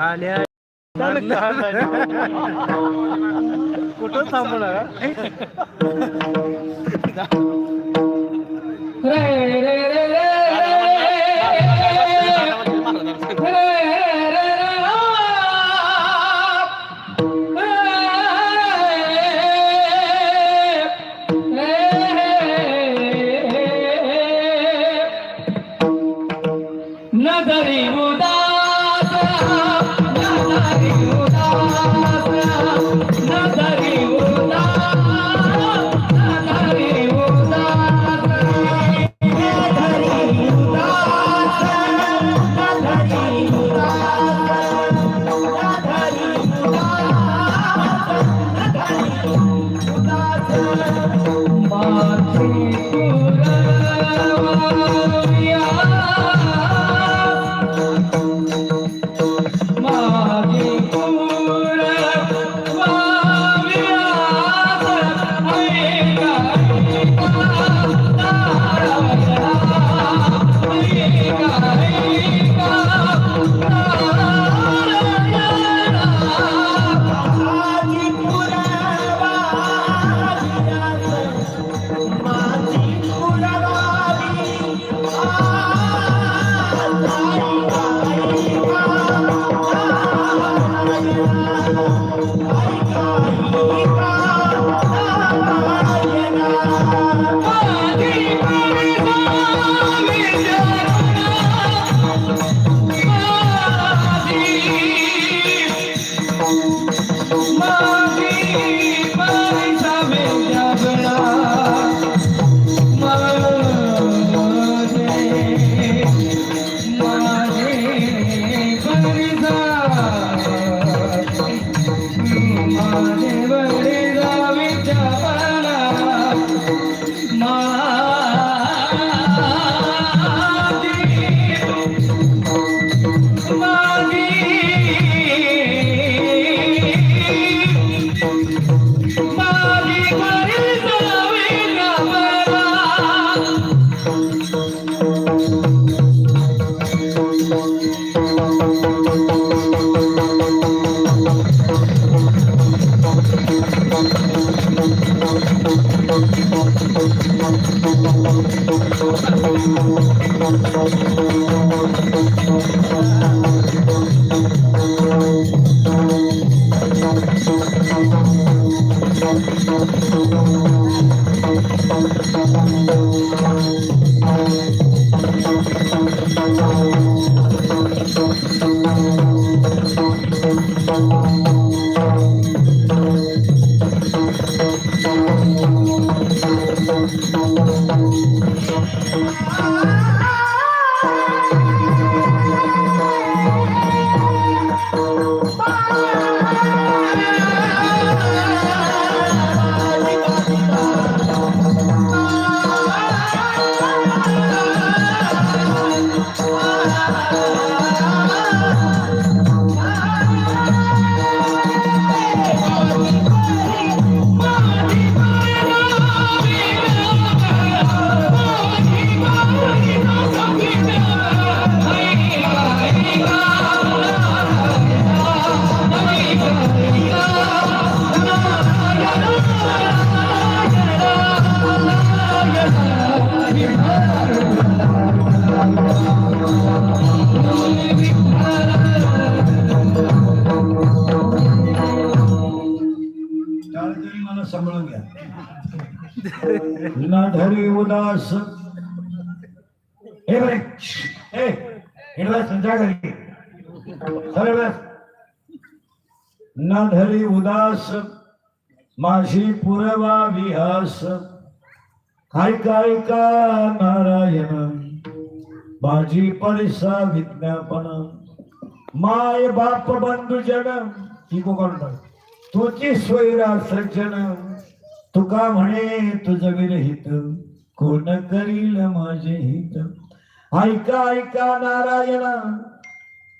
आल्या कुठं थांबणार नगरी माझी सांभाळून घ्या. ना धरी उदास. हे बरे हे हिरव्या संध्या घरी. सरळ ना धरी उदास. माझी पुरवा विहास. काय काय का नारायण? माझी परिसा विज्ञापन. माय बाप बंधू जन ही कोकण तुझी स्वैरा सज्जन. तुका म्हणे तुझ विरहित. कोण करील माझे हित? ऐका ऐका नारायणा.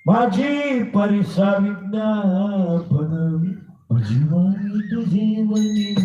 माझी परिसा विज्ञापन. जीवानी तुझे वनी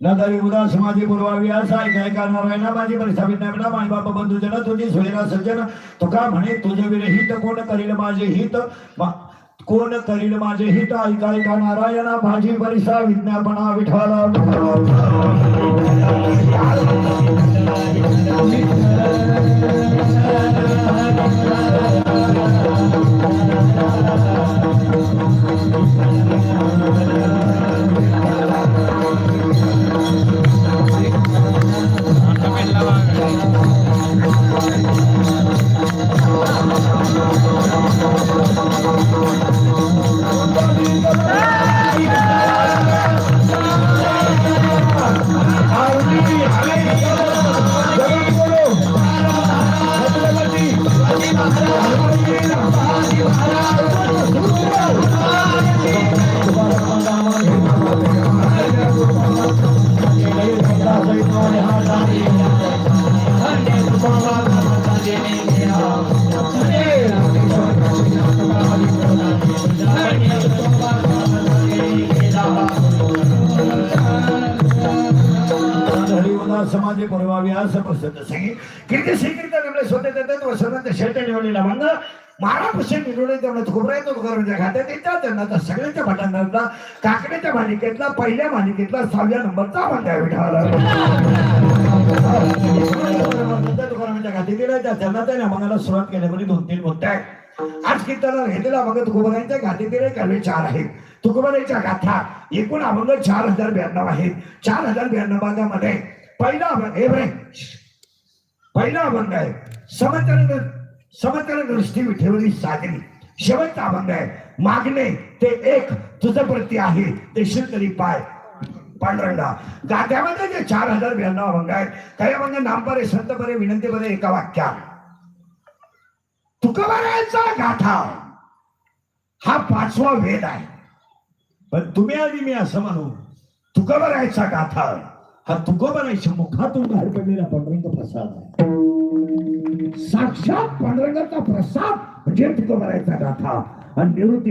ना तरी उदास माझी पुरवावी असा काय करणार आहे ना माझी परिस्थापित नाही ना माझी बाबा बंधू जना तुझी सोयरा सज्जन. तुका म्हणे तुझे विरहित कोण करील माझे हित? कोण करील माझे हित? ऐका ऐका नारायणा भाजी परिसा विज्ञापना विठाला प्रसिद्ध सांगी कीर्ती श्रीकृत आपले स्वतः देतात वसंत शेट निवडलेला मंग महाराष्ट्र निवडले तेवढं खोबरायचं तुकारांच्या खात्यात येतात त्यांना तर सगळ्यांच्या भाटांना काकड्याच्या मालिकेतला पहिल्या मालिकेतला सहाव्या नंबरचा भांडा विठाला तुकारामांच्या खात्यात दिलायचा त्यांना त्या मंगाला सुरुवात केल्यामध्ये दोन तीन मुद्दे आहेत आज कीर्तनाला घेतलेला अभंग तुकोबरांच्या खात्यात दिले काले चार आहेत तुकोबरांच्या गाथा एकूण अभंग चार हजार ब्याण्णव आहेत चार हजार ब्याण्णव भागामध्ये पहिला अभंग हे बरे पहिला अभंग आहे. समतल समतल दृष्टी ठेवली साजरी शेवटचा अभंग आहे. मागणे ते एक. तुझं प्रती आहे. ते शिरकरी पाय. पांडुरंगा. गाद्यामध्ये जे चार हजार ब्याण्णव अभंग आहेत काही अभंग नामपरे संतपरे विनंतीपरे एका वाक्या तुकोबारायांचा गाथा. हा पाचवा वेद आहे. पण तुम्ही आधी मी असं म्हणू. तुकोबारायचा गाथा. हा तुकोबारायच्या मुखातून बाहेर पडलेला पांडुरंग प्रसाद आहे. साक्षात पांडुरंगाचा प्रसाद म्हणजे तुकोबारायचा गाथा. आणि निवृत्ती